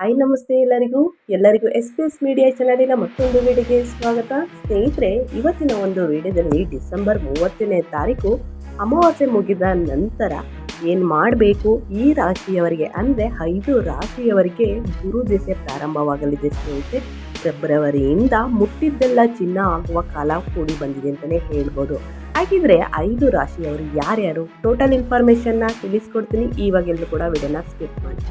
Hi ನಮಸ್ತೆ ಎಲ್ಲರಿಗೂ. ಎಲ್ಲರಿಗೂ ಎಸ್ ಪಿ ಎಸ್ ಮೀಡಿಯಾ ಚಾನಲಿನ ಮತ್ತೊಂದು ವಿಡಿಯೋಗೆ ಸ್ವಾಗತ. ಸ್ನೇಹಿತರೆ, ಇವತ್ತಿನ ಒಂದು ವೀಡಿಯೋದಲ್ಲಿ ಡಿಸೆಂಬರ್ ಮೂವತ್ತನೇ ತಾರೀಕು ಅಮಾವಾಸ್ಯೆ ಮುಗಿದ ನಂತರ ಏನು ಮಾಡಬೇಕು? ಈ ರಾಶಿಯವರಿಗೆ ಅಂದರೆ ಐದು ರಾಶಿಯವರಿಗೆ ಗುರು ದಿಸೆ ಪ್ರಾರಂಭವಾಗಲಿದೆ ಸ್ನೇಹಿತರೆ. ಫೆಬ್ರವರಿಯಿಂದ ಮುಟ್ಟಿದ್ದೆಲ್ಲ ಚಿನ್ನ ಆಗುವ ಕಾಲ ಕೂಡಿ ಬಂದಿದೆ ಅಂತಲೇ ಹೇಳ್ಬೋದು. ಹಾಗಿದ್ರೆ ಐದು ರಾಶಿಯವರು ಯಾರ್ಯಾರು? ಟೋಟಲ್ ಇನ್ಫಾರ್ಮೇಷನ್ನ ತಿಳಿಸ್ಕೊಡ್ತೀನಿ. ಇವಾಗೆಲ್ಲರೂ ಕೂಡ ವಿಡಿಯೋನ ಸ್ಕಿಪ್ ಮಾಡಿ.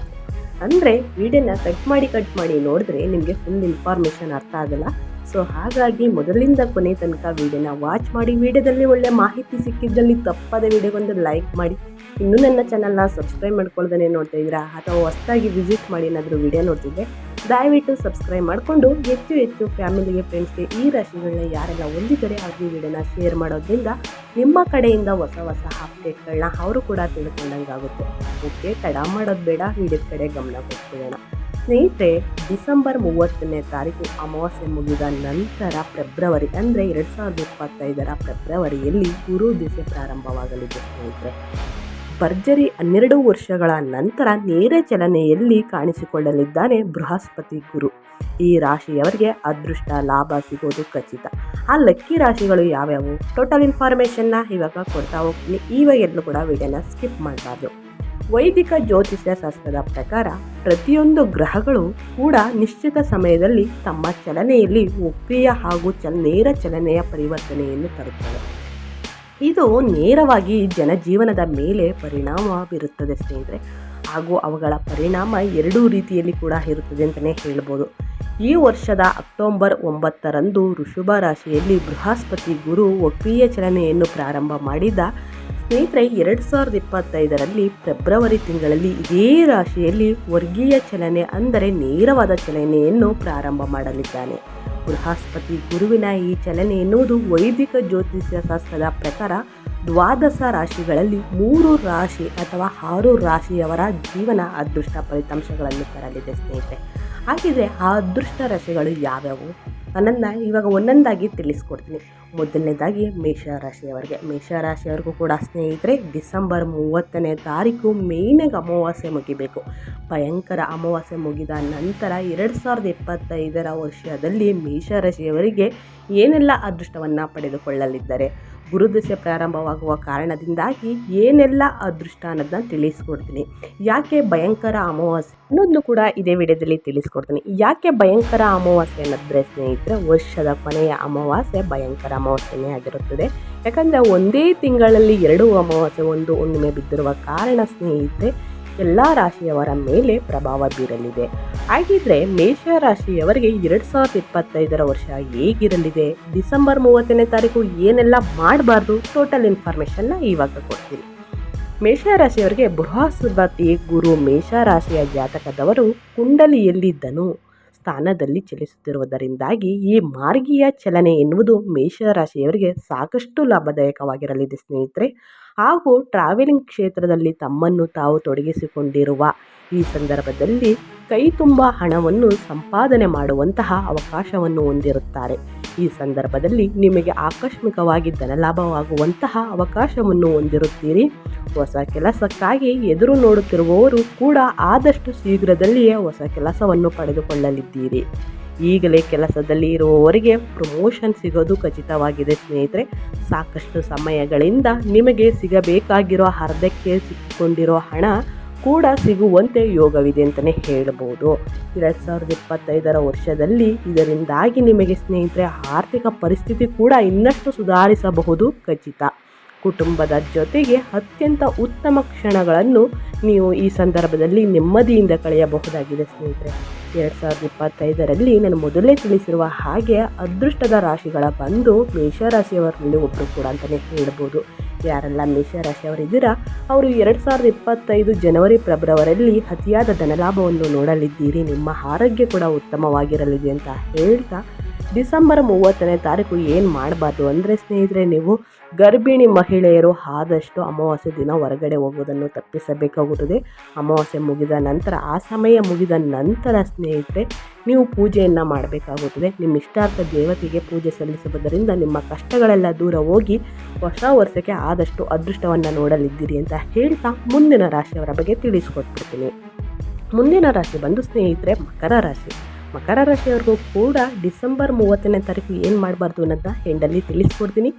ಅಂದರೆ ವಿಡಿಯೋನ ಕಟ್ ಮಾಡಿ ಕಟ್ ಮಾಡಿ ನೋಡಿದ್ರೆ ನಿಮಗೆ ಫುಲ್ ಇನ್ಫಾರ್ಮೇಷನ್ ಅರ್ಥ ಆಗಲ್ಲ. ಸೊ ಹಾಗಾಗಿ ಮೊದಲಿಂದ ಕೊನೆ ತನಕ ವಿಡಿಯೋನ ವಾಚ್ ಮಾಡಿ. ವಿಡಿಯೋದಲ್ಲಿ ಒಳ್ಳೆ ಮಾಹಿತಿ ಸಿಕ್ಕಿದ್ದಲ್ಲಿ ತಪ್ಪದೆ ವಿಡಿಯೋಗೊಂದು ಲೈಕ್ ಮಾಡಿ. ಇನ್ನೂ ನನ್ನ ಚಾನಲ್ನ ಸಬ್ಸ್ಕ್ರೈಬ್ ಮಾಡ್ಕೊಳ್ದೇ ನೋಡ್ತಾ ಇದ್ದೀರಾ, ಅಥವಾ ಹೊಸದಾಗಿ ವಿಸಿಟ್ ಮಾಡಿ ಏನಾದರೂ ವಿಡಿಯೋ ನೋಡ್ತಿದ್ದೆ ದಯವಿಟ್ಟು ಸಬ್ಸ್ಕ್ರೈಬ್ ಮಾಡಿಕೊಂಡು ಹೆಚ್ಚು ಹೆಚ್ಚು ಫ್ಯಾಮಿಲಿಗೆ ಫ್ರೆಂಡ್ಸ್ಗೆ ಈ ರಾಶಿಗಳನ್ನ ಯಾರೆಲ್ಲ ಹೊಂದಿದ್ದಾರೆ ಅವ್ರಿಗೆ ವಿಡಿಯೋನ ಶೇರ್ ಮಾಡೋದ್ರಿಂದ ನಿಮ್ಮ ಕಡೆಯಿಂದ ಹೊಸ ಹೊಸ ಅಪ್ಡೇಟ್ಗಳನ್ನ ಅವರು ಕೂಡ ತಿಳ್ಕೊಂಡಂಗಾಗುತ್ತೆ ಓಕೆ, ತಡ ಮಾಡೋದು ಬೇಡ ವಿಡಿಯೋದ ಕಡೆ ಗಮನ ಕೊಡ್ತಿರೋಣ ಸ್ನೇಹಿತರೆ, ಡಿಸೆಂಬರ್ ಮೂವತ್ತನೇ ತಾರೀಕು ಅಮಾವಾಸ್ಯೆ ಮುಗಿದ ನಂತರ ಫೆಬ್ರವರಿ, ಅಂದರೆ ಎರಡು ಸಾವಿರದ ಇಪ್ಪತ್ತೈದರ ಫೆಬ್ರವರಿಯಲ್ಲಿ ಗುರು ದಿಸೆ ಪ್ರಾರಂಭವಾಗಲಿದೆ ಸ್ನೇಹಿತರೆ. ಭರ್ಜರಿ ಹನ್ನೆರಡು ವರ್ಷಗಳ ನಂತರ ನೇರ ಚಲನೆಯಲ್ಲಿ ಕಾಣಿಸಿಕೊಳ್ಳಲಿದ್ದಾನೆ ಬೃಹಸ್ಪತಿ ಗುರು. ಈ ರಾಶಿಯವರಿಗೆ ಅದೃಷ್ಟ ಲಾಭ ಸಿಗೋದು ಖಚಿತ. ಆ ಲಕ್ಕಿ ರಾಶಿಗಳು ಯಾವ್ಯಾವು? ಟೋಟಲ್ ಇನ್ಫಾರ್ಮೇಷನ್ನ ಇವಾಗ ಕೊಡ್ತಾ ಹೋಗ್ತೀನಿ. ಇವಾಗೆಲ್ಲೂ ಕೂಡ ವಿಡಿಯೋನ ಸ್ಕಿಪ್ ಮಾಡಬಾರ್ದು ವೈದಿಕ ಜ್ಯೋತಿಷ್ಯ ಶಾಸ್ತ್ರದ ಪ್ರಕಾರ ಪ್ರತಿಯೊಂದು ಗ್ರಹಗಳು ಕೂಡ ನಿಶ್ಚಿತ ಸಮಯದಲ್ಲಿ ತಮ್ಮ ಚಲನೆಯಲ್ಲಿ ಒಪ್ರಿಯ ಹಾಗೂ ಚಲ, ನೇರ ಚಲನೆಯ ಪರಿವರ್ತನೆಯನ್ನು ತರುತ್ತವೆ. ಇದು ನೇರವಾಗಿ ಜನಜೀವನದ ಮೇಲೆ ಪರಿಣಾಮ ಬೀರುತ್ತದೆ ಸ್ನೇಹಿತರೆ. ಹಾಗೂ ಅವುಗಳ ಪರಿಣಾಮ ಎರಡೂ ರೀತಿಯಲ್ಲಿ ಕೂಡ ಇರುತ್ತದೆ ಅಂತಲೇ ಹೇಳ್ಬೋದು. ಈ ವರ್ಷದ ಅಕ್ಟೋಬರ್ ಒಂಬತ್ತರಂದು ಋಷಭ ರಾಶಿಯಲ್ಲಿ ಬೃಹಸ್ಪತಿ ಗುರು ಒಕ್ರಿಯ ಚಲನೆಯನ್ನು ಪ್ರಾರಂಭ ಮಾಡಿದ ಸ್ನೇಹಿತರೆ, ಎರಡು ಸಾವಿರದ ಇಪ್ಪತ್ತೈದರಲ್ಲಿ ಫೆಬ್ರವರಿ ತಿಂಗಳಲ್ಲಿ ಇದೇ ರಾಶಿಯಲ್ಲಿ ವರ್ಗೀಯ ಚಲನೆ ಅಂದರೆ ನೇರವಾದ ಚಲನೆಯನ್ನು ಪ್ರಾರಂಭ ಮಾಡಲಿದ್ದಾನೆ. ಬೃಹಸ್ಪತಿ ಗುರುವಿನ ಈ ಚಲನೆ ಎನ್ನುವುದು ವೈದಿಕ ಜ್ಯೋತಿಷ್ಯ ಶಾಸ್ತ್ರದ ಪ್ರಕಾರ ದ್ವಾದಶ ರಾಶಿಗಳಲ್ಲಿ ಮೂರು ರಾಶಿ ಅಥವಾ ಆರು ರಾಶಿಯವರ ಜೀವನ ಅದೃಷ್ಟ ಫಲಿತಾಂಶಗಳನ್ನು ತರಲಿದೆ ಸ್ನೇಹಿತರೆ. ಹಾಗಿದ್ರೆ ಆ ಅದೃಷ್ಟ ರಾಶಿಗಳು ಯಾವ್ಯಾವು? ನನ್ನನ್ನು ಇವಾಗ ಒಂದೊಂದಾಗಿ ತಿಳಿಸ್ಕೊಡ್ತೀನಿ. ಮೊದಲನೇದಾಗಿ ಮೇಷರಾಶಿಯವರಿಗೆ. ಮೇಷರಾಶಿಯವ್ರಿಗೂ ಕೂಡ ಸ್ನೇಹಿತರೆ, ಡಿಸೆಂಬರ್ ಮೂವತ್ತನೇ ತಾರೀಕು ಮೇಯ್ನಾಗಿ ಅಮಾವಾಸ್ಯೆ ಮುಗಿಬೇಕು. ಭಯಂಕರ ಅಮಾವಾಸ್ಯೆ ಮುಗಿದ ನಂತರ ಎರಡು ಸಾವಿರದ ಇಪ್ಪತ್ತೈದರ ವರ್ಷದಲ್ಲಿ ಮೇಷರಾಶಿಯವರಿಗೆ ಏನೆಲ್ಲ ಅದೃಷ್ಟವನ್ನು ಪಡೆದುಕೊಳ್ಳಲಿದ್ದಾರೆ? ಗುರುದಶೆ ಪ್ರಾರಂಭವಾಗುವ ಕಾರಣದಿಂದಾಗಿ ಏನೆಲ್ಲ ಅದೃಷ್ಟ ಅನ್ನೋದನ್ನ ತಿಳಿಸ್ಕೊಡ್ತೀನಿ. ಯಾಕೆ ಭಯಂಕರ ಅಮಾವಾಸ್ಯೆ? ಅನ್ನೋದನ್ನು ಕೂಡ ಇದೇ ವಿಡಿಯೋದಲ್ಲಿ ತಿಳಿಸ್ಕೊಡ್ತೀನಿ. ಯಾಕೆ ಭಯಂಕರ ಅಮಾವಾಸ್ಯೆ ಅನ್ನೋದ್ರೆ ಸ್ನೇಹಿತರೆ, ವರ್ಷದ ಕೊನೆಯ ಅಮಾವಾಸ್ಯೆ ಭಯಂಕರ ಅಮಾವಾಸ್ಯೆನೇ ಆಗಿರುತ್ತದೆ. ಯಾಕಂದರೆ ಒಂದೇ ತಿಂಗಳಲ್ಲಿ ಎರಡು ಅಮಾವಾಸ್ಯೆ ಒಂದು ಹುಣ್ಣಿಮೆ ಬಿದ್ದಿರುವ ಕಾರಣ ಸ್ನೇಹಿತರೆ ಎಲ್ಲ ರಾಶಿಯವರ ಮೇಲೆ ಪ್ರಭಾವ ಬೀರಲಿದೆ. ಹಾಗಿದ್ರೆ ಮೇಷರಾಶಿಯವರಿಗೆ ಎರಡು ಸಾವಿರದ ಇಪ್ಪತ್ತೈದರ ವರ್ಷ ಹೇಗಿರಲಿದೆ? ಡಿಸೆಂಬರ್ ಮೂವತ್ತನೇ ತಾರೀಕು ಏನೆಲ್ಲ ಮಾಡಬಾರ್ದು? ಟೋಟಲ್ ಇನ್ಫಾರ್ಮೇಷನ್ನ ಇವಾಗ ಕೊಡ್ತೀನಿ. ಮೇಷರಾಶಿಯವರಿಗೆ ಬೃಹಸ್ಪತಿ ಗುರು ಮೇಷರಾಶಿಯ ಜಾತಕದವರು ಕುಂಡಲಿಯಲ್ಲಿದ್ದನು. ಸ್ಥಾನದಲ್ಲಿ ಚಲಿಸುತ್ತಿರುವುದರಿಂದಾಗಿ ಈ ಮಾರ್ಗೀಯ ಚಲನೆ ಎನ್ನುವುದು ಮೇಷರಾಶಿಯವರಿಗೆ ಸಾಕಷ್ಟು ಲಾಭದಾಯಕವಾಗಿರಲಿದೆ ಸ್ನೇಹಿತರೆ. ಹಾಗೂ ಟ್ರಾವೆಲಿಂಗ್ ಕ್ಷೇತ್ರದಲ್ಲಿ ತಮ್ಮನ್ನು ತಾವು ತೊಡಗಿಸಿಕೊಂಡಿರುವ ಈ ಸಂದರ್ಭದಲ್ಲಿ ಕೈ ತುಂಬ ಹಣವನ್ನು ಸಂಪಾದನೆ ಮಾಡುವಂತಹ ಅವಕಾಶವನ್ನು ಹೊಂದಿರುತ್ತಾರೆ. ಈ ಸಂದರ್ಭದಲ್ಲಿ ನಿಮಗೆ ಆಕಸ್ಮಿಕವಾಗಿ ಧನಲಾಭವಾಗುವಂತಹ ಅವಕಾಶವನ್ನು ಹೊಂದಿರುತ್ತೀರಿ. ಹೊಸ ಕೆಲಸಕ್ಕಾಗಿ ಎದುರು ನೋಡುತ್ತಿರುವವರು ಕೂಡ ಆದಷ್ಟು ಶೀಘ್ರದಲ್ಲಿಯೇ ಹೊಸ ಕೆಲಸವನ್ನು ಪಡೆದುಕೊಳ್ಳಲಿದ್ದೀರಿ. ಈಗಲೇ ಕೆಲಸದಲ್ಲಿ ಇರುವವರಿಗೆ ಪ್ರಮೋಷನ್ ಸಿಗೋದು ಖಚಿತವಾಗಿದೆ ಸ್ನೇಹಿತರೆ. ಸಾಕಷ್ಟು ಸಮಯಗಳಿಂದ ನಿಮಗೆ ಸಿಗಬೇಕಾಗಿರೋ ಅರ್ಧಕ್ಕೆ ಸಿಕ್ಕಿಕೊಂಡಿರೋ ಹಣ ಕೂಡ ಸಿಗುವಂತೆ ಯೋಗವಿದೆ ಅಂತಲೇ ಹೇಳ್ಬೋದು. ಎರಡು ಸಾವಿರದ ಇಪ್ಪತ್ತೈದರ ವರ್ಷದಲ್ಲಿ ಇದರಿಂದಾಗಿ ನಿಮಗೆ ಸ್ನೇಹಿತರೆ ಆರ್ಥಿಕ ಪರಿಸ್ಥಿತಿ ಕೂಡ ಇನ್ನಷ್ಟು ಸುಧಾರಿಸಬಹುದು ಖಚಿತ. ಕುಟುಂಬದ ಜೊತೆಗೆ ಅತ್ಯಂತ ಉತ್ತಮ ಕ್ಷಣಗಳನ್ನು ನೀವು ಈ ಸಂದರ್ಭದಲ್ಲಿ ನೆಮ್ಮದಿಯಿಂದ ಕಳೆಯಬಹುದಾಗಿದೆ ಸ್ನೇಹಿತರೆ. ಎರಡು ಸಾವಿರದ ಇಪ್ಪತ್ತೈದರಲ್ಲಿ ನಾನು ಮೊದಲೇ ತಿಳಿಸಿರುವ ಹಾಗೆ ಅದೃಷ್ಟದ ರಾಶಿಗಳ ಬಂದು ಮೇಷರಾಶಿಯವರಲ್ಲಿ ಒಬ್ಬರು ಕೂಡ ಅಂತಲೇ ಹೇಳ್ಬೋದು. ಯಾರೆಲ್ಲ ಮೇಷರಾಶಿಯವರಿದ್ದೀರಾ, ಅವರು ಎರಡು ಸಾವಿರದ ಇಪ್ಪತ್ತೈದು ಜನವರಿ, ಫೆಬ್ರವರಿಯಲ್ಲಿ ಅತಿಯಾದ ಧನಲಾಭವನ್ನು ನೋಡಲಿದ್ದೀರಿ. ನಿಮ್ಮ ಆರೋಗ್ಯ ಕೂಡ ಉತ್ತಮವಾಗಿರಲಿದೆ ಅಂತ ಹೇಳ್ತಾ ಡಿಸೆಂಬರ್ ಮೂವತ್ತನೇ ತಾರೀಕು ಏನು ಮಾಡಬಾರ್ದು ಅಂದರೆ ಸ್ನೇಹಿತರೆ, ನೀವು ಗರ್ಭಿಣಿ ಮಹಿಳೆಯರು ಆದಷ್ಟು ಅಮಾವಾಸ್ಯೆ ದಿನ ಹೊರಗಡೆ ಹೋಗೋದನ್ನು ತಪ್ಪಿಸಬೇಕಾಗುತ್ತದೆ. ಅಮಾವಾಸ್ಯೆ ಮುಗಿದ ನಂತರ, ಆ ಸಮಯ ಮುಗಿದ ನಂತರ ಸ್ನೇಹಿತರೆ, ನೀವು ಪೂಜೆಯನ್ನು ಮಾಡಬೇಕಾಗುತ್ತದೆ. ನಿಮ್ಮ ಇಷ್ಟಾರ್ಥ ದೇವತೆಗೆ ಪೂಜೆ ಸಲ್ಲಿಸುವುದರಿಂದ ನಿಮ್ಮ ಕಷ್ಟಗಳೆಲ್ಲ ದೂರ ಹೋಗಿ ಹೊಸ ವರ್ಷಕ್ಕೆ ಆದಷ್ಟು ಅದೃಷ್ಟವನ್ನು ನೋಡಲಿದ್ದೀರಿ ಅಂತ ಹೇಳ್ತಾ ಮುಂದಿನ ರಾಶಿಯವರ ಬಗ್ಗೆ ತಿಳಿಸ್ಕೊಟ್ಬಿಡ್ತೀನಿ. ಮುಂದಿನ ರಾಶಿ ಬಂದು ಸ್ನೇಹಿತರೆ, ಮಕರ ರಾಶಿ. ಮಕರ ರಾಶಿಯವ್ರಿಗೂ ಕೂಡ ಡಿಸೆಂಬರ್ ಮೂವತ್ತನೇ ತಾರೀಕು ಏನು ಮಾಡಬಾರ್ದು ಅನ್ನೋದನ್ನ ಹೆಂಡಲ್ಲಿ ತಿಳಿಸ್ಕೊಡ್ತೀನಿ.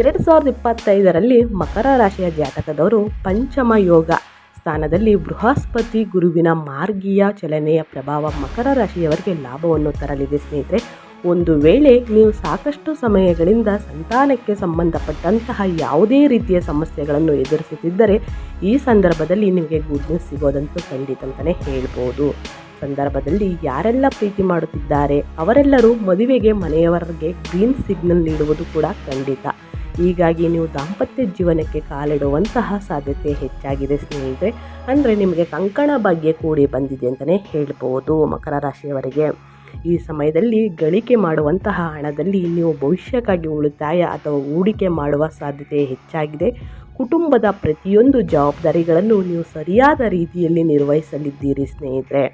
ಎರಡು ಸಾವಿರದ ಇಪ್ಪತ್ತೈದರಲ್ಲಿ ಮಕರ ರಾಶಿಯ ಜಾತಕದವರು ಪಂಚಮ ಯೋಗ ಸ್ಥಾನದಲ್ಲಿ ಬೃಹಸ್ಪತಿ ಗುರುವಿನ ಮಾರ್ಗೀಯ ಚಲನೆಯ ಪ್ರಭಾವ ಮಕರ ರಾಶಿಯವರಿಗೆ ಲಾಭವನ್ನು ತರಲಿದೆ ಸ್ನೇಹಿತರೆ. ಒಂದು ವೇಳೆ ನೀವು ಸಾಕಷ್ಟು ಸಮಯಗಳಿಂದ ಸಂತಾನಕ್ಕೆ ಸಂಬಂಧಪಟ್ಟಂತಹ ಯಾವುದೇ ರೀತಿಯ ಸಮಸ್ಯೆಗಳನ್ನು ಎದುರಿಸುತ್ತಿದ್ದರೆ ಈ ಸಂದರ್ಭದಲ್ಲಿ ನಿಮಗೆ ಗುಡ್ ನ್ಯೂಸ್ ಸಿಗೋದಂತೂ ಖಂಡಿತ ಅಂತಲೇ ಹೇಳ್ಬೋದು. ಸಂದರ್ಭದಲ್ಲಿ ಯಾರೆಲ್ಲ ಪ್ರೀತಿ ಮಾಡುತ್ತಿದ್ದಾರೆ, ಅವರೆಲ್ಲರೂ ಮದುವೆಗೆ ಮನೆಯವರಿಗೆ ಗ್ರೀನ್ ಸಿಗ್ನಲ್ ನೀಡುವುದು ಕೂಡ ಖಂಡಿತ. ಹೀಗಾಗಿ ನೀವು ದಾಂಪತ್ಯ ಜೀವನಕ್ಕೆ ಕಾಲಿಡುವಂತಹ ಸಾಧ್ಯತೆ ಹೆಚ್ಚಾಗಿದೆ ಸ್ನೇಹಿತರೆ. ಅಂದರೆ ನಿಮಗೆ ಕಂಕಣ ಭಾಗ್ಯ ಕೂಡಿ ಬಂದಿದೆ ಅಂತಲೇ ಹೇಳ್ಬೋದು ಮಕರ ರಾಶಿಯವರಿಗೆ. ಈ ಸಮಯದಲ್ಲಿ ಗಳಿಕೆ ಮಾಡುವಂತಹ ಹಣದಲ್ಲಿ ನೀವು ಭವಿಷ್ಯಕ್ಕಾಗಿ ಉಳಿತಾಯ ಅಥವಾ ಹೂಡಿಕೆ ಮಾಡುವ ಸಾಧ್ಯತೆ ಹೆಚ್ಚಾಗಿದೆ. ಕುಟುಂಬದ ಪ್ರತಿಯೊಂದು ಜವಾಬ್ದಾರಿಗಳನ್ನು ನೀವು ಸರಿಯಾದ ರೀತಿಯಲ್ಲಿ ನಿರ್ವಹಿಸಲಿದ್ದೀರಿ ಸ್ನೇಹಿತರೆ.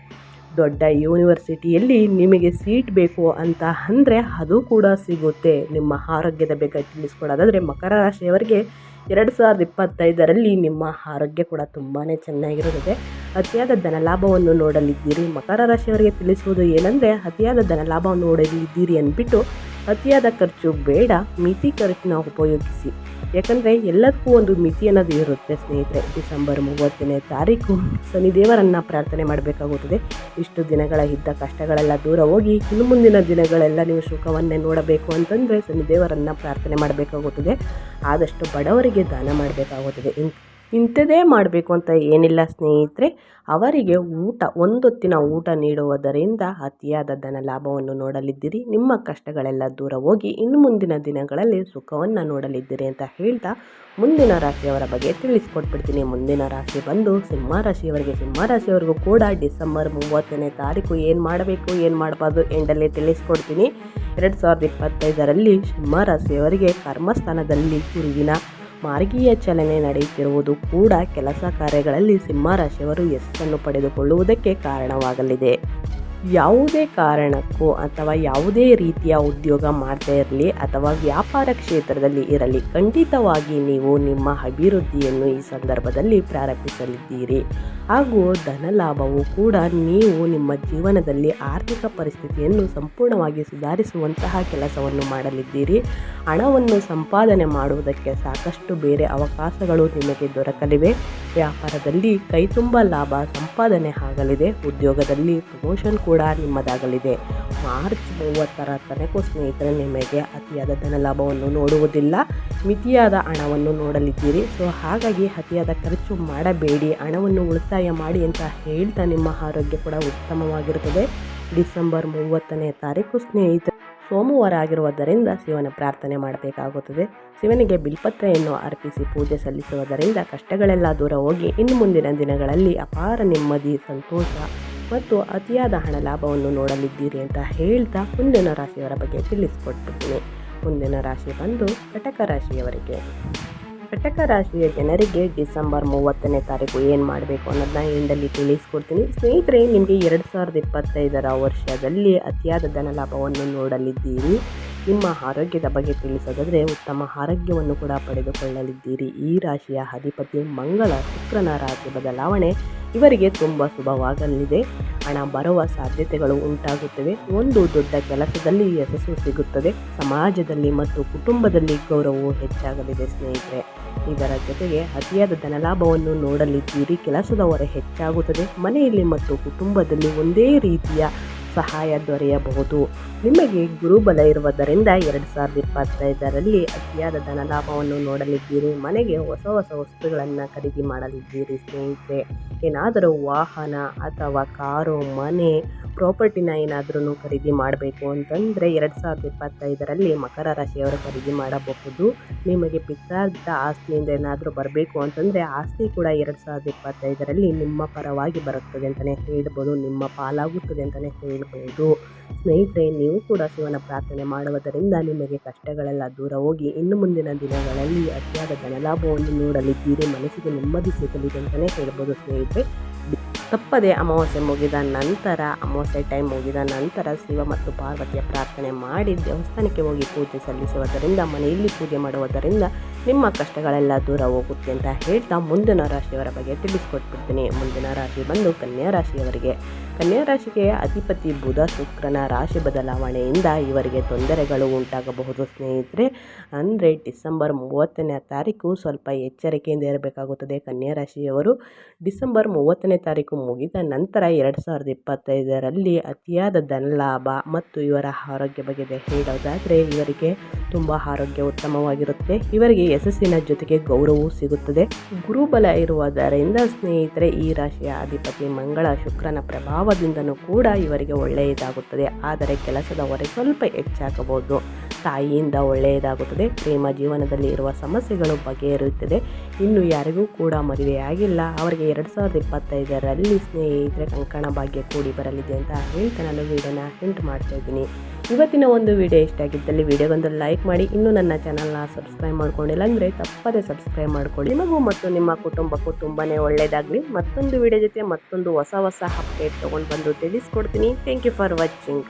ದೊಡ್ಡ ಯೂನಿವರ್ಸಿಟಿಯಲ್ಲಿ ನಿಮಗೆ ಸೀಟ್ ಬೇಕು ಅಂತ ಅಂದರೆ ಅದು ಕೂಡ ಸಿಗುತ್ತೆ. ನಿಮ್ಮ ಆರೋಗ್ಯದ ಬಗ್ಗೆ ತಿಳಿಸ್ಕೊಡೋದಾದರೆ ಮಕರ ರಾಶಿಯವರಿಗೆ ಎರಡು ಸಾವಿರದ ಇಪ್ಪತ್ತೈದರಲ್ಲಿ ನಿಮ್ಮ ಆರೋಗ್ಯ ಕೂಡ ತುಂಬಾ ಚೆನ್ನಾಗಿರುತ್ತದೆ. ಅತಿಯಾದ ಧನಲಾಭವನ್ನು ನೋಡಲಿದ್ದೀರಿ. ಮಕರ ರಾಶಿಯವರಿಗೆ ತಿಳಿಸುವುದು ಏನಂದರೆ ಅತಿಯಾದ ಧನಲಾಭವನ್ನು ನೋಡಲಿದ್ದೀರಿ ಅಂದ್ಬಿಟ್ಟು ಅತಿಯಾದ ಖರ್ಚು ಬೇಡ. ಮಿತಿ ಖರ್ಚನ್ನ ಉಪಯೋಗಿಸಿ. ಯಾಕಂದರೆ ಎಲ್ಲದಕ್ಕೂ ಒಂದು ಮಿತಿ ಅನ್ನೋದು ಇರುತ್ತೆ ಸ್ನೇಹಿತರೆ, ಡಿಸೆಂಬರ್ ಮೂವತ್ತನೇ ತಾರೀಕು. ಶನಿದೇವರನ್ನು ಪ್ರಾರ್ಥನೆ ಮಾಡಬೇಕಾಗುತ್ತದೆ. ಇಷ್ಟು ದಿನಗಳ ಇದ್ದ ಕಷ್ಟಗಳೆಲ್ಲ ದೂರ ಹೋಗಿ, ಇನ್ನು ಮುಂದಿನ ದಿನಗಳೆಲ್ಲ ನೀವು ಸುಖವನ್ನೇ ನೋಡಬೇಕು ಅಂತಂದರೆ ಶನಿದೇವರನ್ನು ಪ್ರಾರ್ಥನೆ ಮಾಡಬೇಕಾಗುತ್ತದೆ. ಆದಷ್ಟು ಬಡವರಿಗೆ ದಾನ ಮಾಡಬೇಕಾಗುತ್ತದೆ. ಇಂಥದೇ ಮಾಡಬೇಕು ಅಂತ ಏನಿಲ್ಲ ಸ್ನೇಹಿತರೆ. ಅವರಿಗೆ ಊಟ, ಒಂದೊತ್ತಿನ ಊಟ ನೀಡುವುದರಿಂದ ಅತಿಯಾದ ಧನ ಲಾಭವನ್ನು ನೋಡಲಿದ್ದೀರಿ. ನಿಮ್ಮ ಕಷ್ಟಗಳೆಲ್ಲ ದೂರ ಹೋಗಿ ಇನ್ನು ಮುಂದಿನ ದಿನಗಳಲ್ಲಿ ಸುಖವನ್ನು ನೋಡಲಿದ್ದೀರಿ ಅಂತ ಹೇಳ್ತಾ ಮುಂದಿನ ರಾಶಿಯವರ ಬಗ್ಗೆ ತಿಳಿಸ್ಕೊಟ್ಬಿಡ್ತೀನಿ. ಮುಂದಿನ ರಾಶಿ ಬಂದು ಸಿಂಹ ರಾಶಿಯವರಿಗೆ, ಸಿಂಹ ರಾಶಿಯವರಿಗೂ ಕೂಡ ಡಿಸೆಂಬರ್ ಮೂವತ್ತನೇ ತಾರೀಕು ಏನು ಮಾಡಬೇಕು, ಏನು ಮಾಡಬಾರ್ದು ಎಂಡಲ್ಲಿ ತಿಳಿಸ್ಕೊಡ್ತೀನಿ. ಎರಡು ಸಾವಿರದ ಇಪ್ಪತ್ತೈದರಲ್ಲಿ ಸಿಂಹ ರಾಶಿಯವರಿಗೆ ಕರ್ಮಸ್ಥಾನದಲ್ಲಿ ಗುರುವಿನ ಮಾರ್ಗೀಯ ಚಲನೆ ನಡೆಯುತ್ತಿರುವುದು ಕೂಡ ಕೆಲಸ ಕಾರ್ಯಗಳಲ್ಲಿ ಸಿಂಹರಾಶಿಯವರು ಯಶಸ್ಸನ್ನು ಪಡೆದುಕೊಳ್ಳುವುದಕ್ಕೆ ಕಾರಣವಾಗಲಿದೆ. ಯಾವುದೇ ಕಾರಣಕ್ಕೂ ಅಥವಾ ಯಾವುದೇ ರೀತಿಯ ಉದ್ಯೋಗ ಮಾಡ್ತಾ ಇರಲಿ ಅಥವಾ ವ್ಯಾಪಾರ ಕ್ಷೇತ್ರದಲ್ಲಿ ಇರಲಿ, ಖಂಡಿತವಾಗಿ ನೀವು ನಿಮ್ಮ ಅಭಿವೃದ್ಧಿಯನ್ನು ಈ ಸಂದರ್ಭದಲ್ಲಿ ಪ್ರಾರಂಭಿಸಲಿದ್ದೀರಿ. ಹಾಗೂ ಧನ ಲಾಭವು ಕೂಡ ನೀವು ನಿಮ್ಮ ಜೀವನದಲ್ಲಿ ಆರ್ಥಿಕ ಪರಿಸ್ಥಿತಿಯನ್ನು ಸಂಪೂರ್ಣವಾಗಿ ಸುಧಾರಿಸುವಂತಹ ಕೆಲಸವನ್ನು ಮಾಡಲಿದ್ದೀರಿ. ಹಣವನ್ನು ಸಂಪಾದನೆ ಮಾಡುವುದಕ್ಕೆ ಸಾಕಷ್ಟು ಬೇರೆ ಅವಕಾಶಗಳು ನಿಮಗೆ ದೊರಕಲಿವೆ. ವ್ಯಾಪಾರದಲ್ಲಿ ಕೈತುಂಬ ಲಾಭ, ಸಂಪಾದನೆ ಆಗಲಿದೆ. ಉದ್ಯೋಗದಲ್ಲಿ ಪ್ರಮೋಷನ್ ಕೂಡ ನಿಮ್ಮದಾಗಲಿದೆ. ಮಾರ್ಚ್ ಮೂವತ್ತರ ತನಕ ಸ್ನೇಹಿತರೆ, ನಿಮಗೆ ಅತಿಯಾದ ಧನ ಲಾಭವನ್ನು ನೋಡುವುದಿಲ್ಲ. ಮಿತಿಯಾದ ಹಣವನ್ನು ನೋಡಲಿದ್ದೀರಿ. ಸೊ ಹಾಗಾಗಿ ಅತಿಯಾದ ಖರ್ಚು ಮಾಡಬೇಡಿ. ಹಣವನ್ನು ಉಳಿತಾಯ ಮಾಡಿ ಅಂತ ಹೇಳ್ತಾ ನಿಮ್ಮ ಆರೋಗ್ಯ ಕೂಡ ಉತ್ತಮವಾಗಿರುತ್ತದೆ. ಡಿಸೆಂಬರ್ ಮೂವತ್ತನೇ ತಾರೀಕು ಸ್ನೇಹಿತರೆ. ಸೋಮವಾರ ಆಗಿರುವುದರಿಂದ ಶಿವನ ಪ್ರಾರ್ಥನೆ ಮಾಡಬೇಕಾಗುತ್ತದೆ. ಶಿವನಿಗೆ ಬಿಲ್ಪತ್ರೆಯನ್ನು ಅರ್ಪಿಸಿ ಪೂಜೆ ಸಲ್ಲಿಸುವುದರಿಂದ ಕಷ್ಟಗಳೆಲ್ಲ ದೂರ ಹೋಗಿ ಇನ್ನು ಮುಂದಿನ ದಿನಗಳಲ್ಲಿ ಅಪಾರ ನೆಮ್ಮದಿ, ಸಂತೋಷ ಮತ್ತು ಅತಿಯಾದ ಹಣ ಲಾಭವನ್ನು ನೋಡಲಿದ್ದೀರಿ ಅಂತ ಹೇಳ್ತಾ ಮುಂದಿನ ರಾಶಿಯವರ ಬಗ್ಗೆ ತಿಳಿಸಿಕೊಟ್ಟಿದ್ದೀನಿ. ಮುಂದಿನ ರಾಶಿ ಬಂದು ಕಟಕ ರಾಶಿಯವರಿಗೆ. ಕಟಕ ರಾಶಿಯ ಜನರಿಗೆ ಡಿಸೆಂಬರ್ ಮೂವತ್ತನೇ ತಾರೀಕು ಏನು ಮಾಡಬೇಕು ಅನ್ನೋದನ್ನ ಎಂಡಲ್ಲಿ ತಿಳಿಸ್ಕೊಡ್ತೀನಿ. ಸ್ನೇಹಿತರೆ, ನಿಮಗೆ ಎರಡು ಸಾವಿರದ ಇಪ್ಪತ್ತೈದರ ವರ್ಷದಲ್ಲಿ ಅತಿಯಾದ ಧನ ಲಾಭವನ್ನು ನೋಡಲಿದ್ದೀರಿ. ನಿಮ್ಮ ಆರೋಗ್ಯದ ಬಗ್ಗೆ ತಿಳಿಸೋದಾದರೆ ಉತ್ತಮ ಆರೋಗ್ಯವನ್ನು ಕೂಡ ಪಡೆದುಕೊಳ್ಳಲಿದ್ದೀರಿ. ಈ ರಾಶಿಯ ಅಧಿಪತಿ ಮಂಗಳ ಶುಕ್ರನ ರಾಶಿ ಬದಲಾವಣೆ ಇವರಿಗೆ ತುಂಬ ಶುಭವಾಗಲಿದೆ. ಹಣ ಬರುವ ಸಾಧ್ಯತೆಗಳು ಉಂಟಾಗುತ್ತವೆ. ಒಂದು ದೊಡ್ಡ ಕೆಲಸದಲ್ಲಿ ಯಶಸ್ಸು ಸಿಗುತ್ತದೆ. ಸಮಾಜದಲ್ಲಿ ಮತ್ತು ಕುಟುಂಬದಲ್ಲಿ ಗೌರವವು ಹೆಚ್ಚಾಗಲಿದೆ ಸ್ನೇಹಿತರೆ. ಇದರ ಜೊತೆಗೆ ಅತಿಯಾದ ಧನಲಾಭವನ್ನು ನೋಡಲಿದ್ದೀರಿ. ಕೆಲಸದ ಹೊರೆ ಹೆಚ್ಚಾಗುತ್ತದೆ. ಮನೆಯಲ್ಲಿ ಮತ್ತು ಕುಟುಂಬದಲ್ಲಿ ಒಂದೇ ರೀತಿಯ ಸಹಾಯ ದೊರೆಯಬಹುದು. ನಿಮಗೆ ಗುರುಬಲ ಇರುವುದರಿಂದ ಎರಡು ಸಾವಿರದ ಇಪ್ಪತ್ತೈದರಲ್ಲಿ ಅತಿಯಾದ ಧನಲಾಭವನ್ನು ನೋಡಲಿದ್ದೀರಿ. ಮನೆಗೆ ಹೊಸ ಹೊಸ ವಸ್ತುಗಳನ್ನು ಖರೀದಿ ಮಾಡಲಿದ್ದೀರಿ ಸ್ನೇಹಿತರೆ. ಏನಾದರೂ ವಾಹನ ಅಥವಾ ಕಾರು, ಮನೆ, ಪ್ರಾಪರ್ಟಿನ ಏನಾದರೂ ಖರೀದಿ ಮಾಡಬೇಕು ಅಂತಂದರೆ ಎರಡು ಸಾವಿರದ ಇಪ್ಪತ್ತೈದರಲ್ಲಿ ಮಕರ ರಾಶಿಯವರು ಖರೀದಿ ಮಾಡಬಹುದು. ನಿಮಗೆ ಪಿತ್ತಾರ್ಥ ಆಸ್ತಿಯಿಂದ ಏನಾದರೂ ಬರಬೇಕು ಅಂತಂದರೆ ಆಸ್ತಿ ಕೂಡ ಎರಡು ಸಾವಿರದ ಇಪ್ಪತ್ತೈದರಲ್ಲಿ ನಿಮ್ಮ ಪರವಾಗಿ ಬರುತ್ತದೆ ಅಂತಲೇ ಹೇಳ್ಬೋದು. ನಿಮ್ಮ ಪಾಲಾಗುತ್ತದೆ ಅಂತಲೇ ಹೇಳ್ಬೋದು. ಸ್ನೇಹಿತರೆ, ನೀವು ಕೂಡ ಶಿವನ ಪ್ರಾರ್ಥನೆ ಮಾಡುವುದರಿಂದ ನಿಮಗೆ ಕಷ್ಟಗಳೆಲ್ಲ ದೂರ ಹೋಗಿ ಇನ್ನು ಮುಂದಿನ ದಿನಗಳಲ್ಲಿ ಅತಿಯಾದ ಧನಲಾಭವನ್ನು ನೋಡಲಿದ್ದೀರಿ. ಮನಸ್ಸಿಗೆ ನೆಮ್ಮದಿ ಸಿಗಲಿದೆ ಅಂತಲೇ ಹೇಳ್ಬೋದು ಸ್ನೇಹಿತರೆ. ತಪ್ಪದೆ ಅಮಾವಾಸ್ಯೆ ಮುಗಿದ ನಂತರ, ಅಮಾವಾಸ್ಯೆ ಟೈಮ್ ಮುಗಿದ ನಂತರ ಶಿವ ಮತ್ತು ಪಾರ್ವತಿಯ ಪ್ರಾರ್ಥನೆ ಮಾಡಿ ದೇವಸ್ಥಾನಕ್ಕೆ ಹೋಗಿ ಪೂಜೆ ಸಲ್ಲಿಸುವುದರಿಂದ, ಮನೆಯಲ್ಲಿ ಪೂಜೆ ಮಾಡುವುದರಿಂದ ನಿಮ್ಮ ಕಷ್ಟಗಳೆಲ್ಲ ದೂರ ಹೋಗುತ್ತೆ ಅಂತ ಹೇಳ್ತಾ ಮುಂದಿನ ರಾಶಿಯವರ ಬಗ್ಗೆ ತಿಳಿಸ್ಕೊಟ್ಬಿಡ್ತೀನಿ. ಮುಂದಿನ ರಾಶಿ ಬಂದು ಕನ್ಯಾ ರಾಶಿಯವರಿಗೆ. ಕನ್ಯಾ ರಾಶಿಗೆ ಅಧಿಪತಿ ಬುಧ ಶುಕ್ರನ ರಾಶಿ ಬದಲಾವಣೆಯಿಂದ ಇವರಿಗೆ ತೊಂದರೆಗಳು ಉಂಟಾಗಬಹುದು ಸ್ನೇಹಿತರೆ. ಅಂದರೆ ಡಿಸೆಂಬರ್ ಮೂವತ್ತನೇ ತಾರೀಕು ಸ್ವಲ್ಪ ಎಚ್ಚರಿಕೆಯಿಂದ ಇರಬೇಕಾಗುತ್ತದೆ ಕನ್ಯಾ ರಾಶಿಯವರು. ಡಿಸೆಂಬರ್ ಮೂವತ್ತನೇ ತಾರೀಕು ಮುಗಿದ ನಂತರ ಎರಡು ಸಾವಿರದ ಇಪ್ಪತ್ತೈದರಲ್ಲಿ ಅತಿಯಾದ ಧನಲಾಭ ಮತ್ತು ಇವರ ಆರೋಗ್ಯ ಬಗ್ಗೆ ಹೇಳೋದಾದರೆ ಇವರಿಗೆ ತುಂಬ ಆರೋಗ್ಯ ಉತ್ತಮವಾಗಿರುತ್ತೆ. ಇವರಿಗೆ ಯಶಸ್ಸಿನ ಜೊತೆಗೆ ಗೌರವವೂ ಸಿಗುತ್ತದೆ. ಗುರುಬಲ ಇರುವುದರಿಂದ ಸ್ನೇಹಿತರೆ, ಈ ರಾಶಿಯ ಅಧಿಪತಿ ಮಂಗಳ ಶುಕ್ರನ ಪ್ರಭಾವದಿಂದನೂ ಕೂಡ ಇವರಿಗೆ ಒಳ್ಳೆಯದಾಗುತ್ತದೆ. ಆದರೆ ಕೆಲಸದ ಹೊರೆ ಸ್ವಲ್ಪ ಹೆಚ್ಚಾಗಬಹುದು. ತಾಯಿಯಿಂದ ಒಳ್ಳೆಯದಾಗುತ್ತದೆ. ಪ್ರೇಮ ಜೀವನದಲ್ಲಿ ಇರುವ ಸಮಸ್ಯೆಗಳು ಬಗೆಹರಿಯುತ್ತದೆ. ಇನ್ನು ಯಾರಿಗೂ ಕೂಡ ಮದುವೆಯಾಗಿಲ್ಲ. ಅವರಿಗೆ ಎರಡು ಸಾವಿರದ ಇಪ್ಪತ್ತೈದರಲ್ಲಿ ಸ್ನೇಹಿತರೆ, ಕಂಕಣ ಭಾಗ್ಯ ಕೂಡಿ ಬರಲಿದೆ ಅಂತ ಹೇಳ್ತಾ ನಾನು ವೀಡಿಯೋನ ಹಿಂಟ್ ಮಾಡ್ತಾ ಇದ್ದೀನಿ. ಇವತ್ತಿನ ಒಂದು ವಿಡಿಯೋ ಇಷ್ಟ ಆಗಿದ್ದಲ್ಲಿ ವಿಡಿಯೋಗೊಂದು ಲೈಕ್ ಮಾಡಿ. ಇನ್ನೂ ನನ್ನ ಚಾನಲ್ನ ಸಬ್ಸ್ಕ್ರೈಬ್ ಮಾಡ್ಕೊಂಡಿಲ್ಲ ಅಂದರೆ ತಪ್ಪದೇ ಸಬ್ಸ್ಕ್ರೈಬ್ ಮಾಡ್ಕೊಳ್ಳಿ. ನಿಮಗೂ ಮತ್ತು ನಿಮ್ಮ ಕುಟುಂಬಕ್ಕೂ ತುಂಬಾ ಒಳ್ಳೆಯದಾಗಲಿ ಮತ್ತೊಂದು ವಿಡಿಯೋ ಜೊತೆ ಮತ್ತೊಂದು ಹೊಸ ಹೊಸ ಅಪ್ಡೇಟ್ ತೊಗೊಂಡು ಬಂದು ತಿಳಿಸ್ಕೊಡ್ತೀನಿ. Thank you for watching